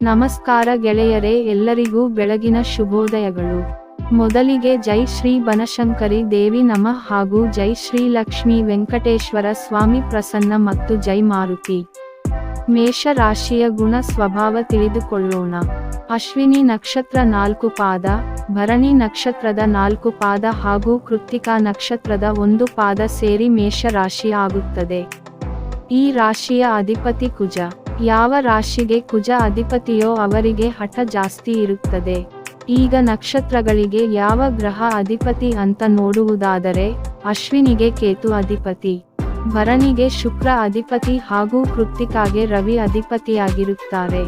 ನಮಸ್ಕಾರ ಗೆಳೆಯರೇ, ಎಲ್ಲರಿಗೂ ಬೆಳಗಿನ ಶುಭೋದಯಗಳು. ಮೊದಲಿಗೆ ಜೈ ಶ್ರೀ ಬನಶಂಕರಿ ದೇವಿ ನಮಃ ಹಾಗೂ ಜೈ ಶ್ರೀ ಲಕ್ಷ್ಮೀ ವೆಂಕಟೇಶ್ವರ ಸ್ವಾಮಿ ಪ್ರಸನ್ನ ಮತ್ತು ಜೈ ಮಾರುತಿ. ಮೇಷ ರಾಶಿಯ ಗುಣ ಸ್ವಭಾವ ತಿಳಿದುಕೊಳ್ಳೋಣ. ಅಶ್ವಿನಿ ನಕ್ಷತ್ರ ನಾಲ್ಕು ಪಾದ, ಭರಣಿ ನಕ್ಷತ್ರದ ನಾಲ್ಕು ಪಾದ ಹಾಗೂ ಕೃತ್ತಿಕಾ ನಕ್ಷತ್ರದ ಒಂದು ಪಾದ ಸೇರಿ ಮೇಷ ರಾಶಿ ಆಗುತ್ತದೆ. ಈ ರಾಶಿಯ ಅಧಿಪತಿ ಕುಜ. ಯಾವ ರಾಶಿಗೆ ಕುಜ ಅಧಿಪತಿಯೋ ಅವರಿಗೆ ಹಠ ಜಾಸ್ತಿ ಇರುತ್ತದೆ. ಈಗ ನಕ್ಷತ್ರಗಳಿಗೆ ಯಾವ ಗ್ರಹ ಅಧಿಪತಿ ಅಂತ ನೋಡುವುದಾದರೆ, ಅಶ್ವಿನಿಗೆ ಕೇತು ಅಧಿಪತಿ ಭರಣಿಗೆ ಶುಕ್ರ ಅಧಿಪತಿ ಹಾಗೂ ಕೃತಿಕಾಗೆ ರವಿ ಅಧಿಪತಿಯಾಗಿರುತ್ತಾರೆ.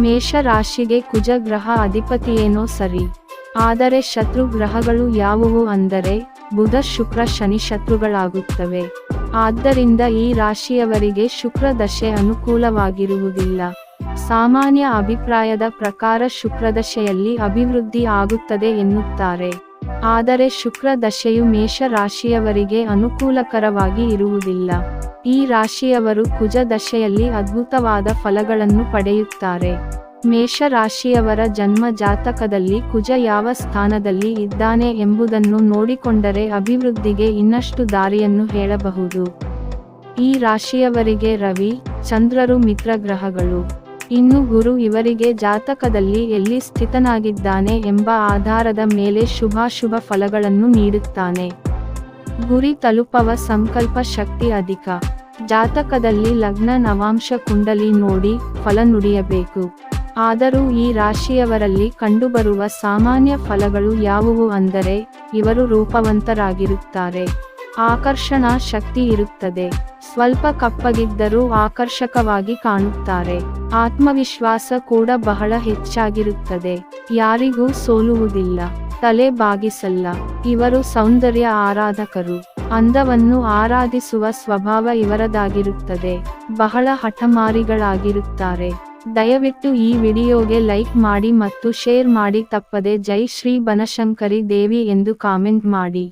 ಮೇಷ ರಾಶಿಗೆ ಕುಜ ಗ್ರಹ ಅಧಿಪತಿಯೇನೋ ಸರಿ. ಆದರೆ ಶತ್ರು ಗ್ರಹಗಳು ಯಾವುವು ಅಂದರೆ, ಬುಧ, ಶುಕ್ರ, ಶನಿ ಶತ್ರುಗಳಾಗುತ್ತವೆ. ಆದ್ದರಿಂದ ಈ ರಾಶಿಯವರಿಗೆ ಶುಕ್ರ ದಶೆ ಅನುಕೂಲವಾಗಿರುವುದಿಲ್ಲ. ಸಾಮಾನ್ಯ ಅಭಿಪ್ರಾಯದ ಪ್ರಕಾರ ಶುಕ್ರದಶೆಯಲ್ಲಿ ಅಭಿವೃದ್ಧಿ ಆಗುತ್ತದೆ ಎನ್ನುತ್ತಾರೆ. ಆದರೆ ಶುಕ್ರ ದಶೆಯು ಮೇಷ ರಾಶಿಯವರಿಗೆ ಅನುಕೂಲಕರವಾಗಿ ಇರುವುದಿಲ್ಲ. ಈ ರಾಶಿಯವರು ಕುಜ ದಶೆಯಲ್ಲಿ ಅದ್ಭುತವಾದ ಫಲಗಳನ್ನು ಪಡೆಯುತ್ತಾರೆ. ಮೇಷ ರಾಶಿಯವರ ಜನ್ಮ ಜಾತಕದಲ್ಲಿ ಕುಜ ಯಾವ ಸ್ಥಾನದಲ್ಲಿ ಇದ್ದಾನೆ ಎಂಬುದನ್ನು ನೋಡಿಕೊಂಡರೆ ಅಭಿವೃದ್ಧಿಗೆ ಇನ್ನಷ್ಟು ದಾರಿಯನ್ನು ಹೇಳಬಹುದು. ಈ ರಾಶಿಯವರಿಗೆ ರವಿ, ಚಂದ್ರರು ಮಿತ್ರ ಗ್ರಹಗಳು. ಇನ್ನು ಗುರು ಇವರಿಗೆ ಜಾತಕದಲ್ಲಿ ಎಲ್ಲಿ ಸ್ಥಿತನಾಗಿದ್ದಾನೆ ಎಂಬ ಆಧಾರದ ಮೇಲೆ ಶುಭಾಶುಭ ಫಲಗಳನ್ನು ನೀಡುತ್ತಾನೆ. ಗುರಿ ತಲುಪವ ಸಂಕಲ್ಪ ಶಕ್ತಿ ಅಧಿಕ. ಜಾತಕದಲ್ಲಿ ಲಗ್ನ, ನವಾಂಶ, ಕುಂಡಲಿ ನೋಡಿ ಫಲ ನುಡಿಯಬೇಕು. ಆದರೂ ಈ ರಾಶಿಯವರಲ್ಲಿ ಕಂಡುಬರುವ ಸಾಮಾನ್ಯ ಫಲಗಳು ಯಾವುವು ಅಂದರೆ, ಇವರು ರೂಪವಂತರಾಗಿರುತ್ತಾರೆ. ಆಕರ್ಷಣಾ ಶಕ್ತಿ ಇರುತ್ತದೆ. ಸ್ವಲ್ಪ ಕಪ್ಪಗಿದ್ದರೂ ಆಕರ್ಷಕವಾಗಿ ಕಾಣುತ್ತಾರೆ. ಆತ್ಮವಿಶ್ವಾಸ ಕೂಡ ಬಹಳ ಹೆಚ್ಚಾಗಿರುತ್ತದೆ. ಯಾರಿಗೂ ಸೋಲುವುದಿಲ್ಲ. ತಲೆ ಬಾಗಿಸಲ್ಲ. ಇವರು ಸೌಂದರ್ಯ ಆರಾಧಕರು. ಅಂದವನ್ನು ಆರಾಧಿಸುವ ಸ್ವಭಾವ ಇವರದಾಗಿರುತ್ತದೆ. ಬಹಳ ಹಠಮಾರಿಗಳಾಗಿರುತ್ತಾರೆ. ದಯವಿಟ್ಟು ಈ ವಿಡಿಯೋಗೆ ಲೈಕ್ ಮಾಡಿ ಮತ್ತು ಶೇರ್ ಮಾಡಿ ತಪ್ಪದೆ ಜೈ ಶ್ರೀ ಬನಶಂಕರಿ ದೇವಿ ಎಂದು ಕಾಮೆಂಟ್ ಮಾಡಿ.